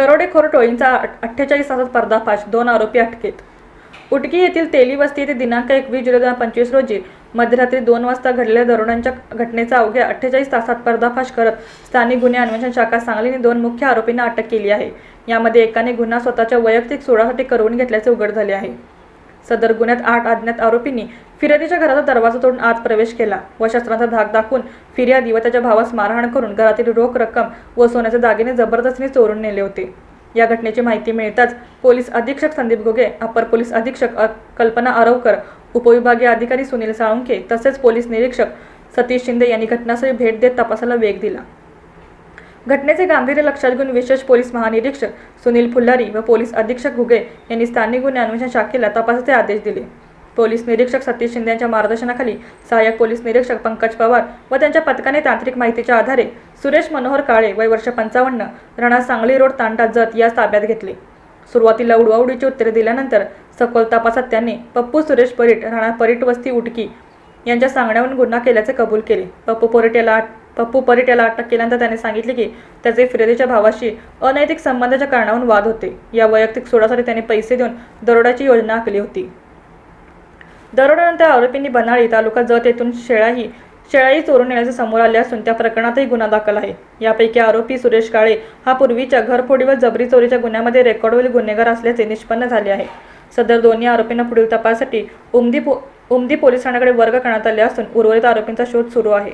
दरोडेखोर टोळींचा अठ्ठेचाळीस तासात पर्दाफाश दोन आरोपी अटकेत. उटकी येथील तेली वस्ती येथे दिनांक एकवीस जुलै दोन हजार पंचवीस रोजी मध्यरात्री दोन वाजता घडलेल्या दरोड्यांच्या घटनेचा अवघ्या अठ्ठेचाळीस तासात पर्दाफाश करत स्थानिक गुन्हे अन्वेषण शाखा सांगलीने दोन मुख्य आरोपींना अटक केली आहे. यामध्ये एकाने गुन्हा स्वतःच्या वैयक्तिक सोडासाठी करवून घेतल्याचे उघड झाले आहे. सदर गुन्ह्यात आठ अज्ञात आरोपींनी फिर्यादीच्या घराचा दरवाजा तोडून आत प्रवेश केला व शस्त्रांचा धाक दाखवून फिर्यादी व त्याच्या भावास मारहाण करून घरातील रोख रक्कम व सोन्याचे दागिने जबरदस्तीने चोरून नेले होते. या घटनेची माहिती मिळताच पोलीस अधीक्षक संदीप गोगे अपर पोलीस अधीक्षक कल्पना आरवकर उपविभागीय अधिकारी सुनील साळुंके तसेच पोलीस निरीक्षक सतीश शिंदे यांनी घटनास्थळी भेट देत तपासाला वेग दिला. घटनेचे गांभीर्य लक्षात घेऊन विशेष पोलीस महानिरीक्षक सुनील फुल्लारी व पोलीस अधीक्षक घुगे यांनी स्थानिक गुन्हे अन्वेषण शाखेला तपासाचे आदेश दिले. पोलीस निरीक्षक सतीश शिंदे यांच्या मार्गदर्शनाखाली सहाय्यक पोलीस निरीक्षक पंकज पवार व त्यांच्या पथकाने तांत्रिक माहितीच्या आधारे सुरेश मनोहर काळे वय वर्ष पंचावन्न राणा सांगली रोड तांडा जत यास ताब्यात घेतले. सुरुवातीला उडवाउडीची उत्तरे दिल्यानंतर सखोल तपासात त्यांनी पप्पू सुरेश परीट राणा परीट वस्ती उटकी यांच्या सांगण्यावरून गुन्हा केल्याचे कबूल केले. पप्पू परीट याला पप्पू परीट याला अटक केल्यानंतर त्याने सांगितले की त्याचे फिर्यादीच्या भावाशी अनैतिक संबंधाच्या कारणावरून वाद होते. या वैयक्तिक सोडासाठी त्याने पैसे देऊन दरोड्याची योजना आखली होती. दरोड्यानंतर आरोपींनी बनाळी तालुका जत येथून शेळाही शेळाई चोरून नेण्याचे समोर आले असून त्या प्रकरणातही गुन्हा दाखल आहे. यापैकी आरोपी सुरेश काळे हा पूर्वीच्या घरफोडी व जबरी चोरीच्या गुन्ह्यामध्ये रेकॉर्डवरील गुन्हेगार असल्याचे निष्पन्न झाले आहे. सदर दोन्ही आरोपींना पुढील तपासासाठी उमदी पो उमदी पोलीस ठाण्याकडे वर्ग करण्यात आले असून उर्वरित आरोपींचा शोध सुरू आहे.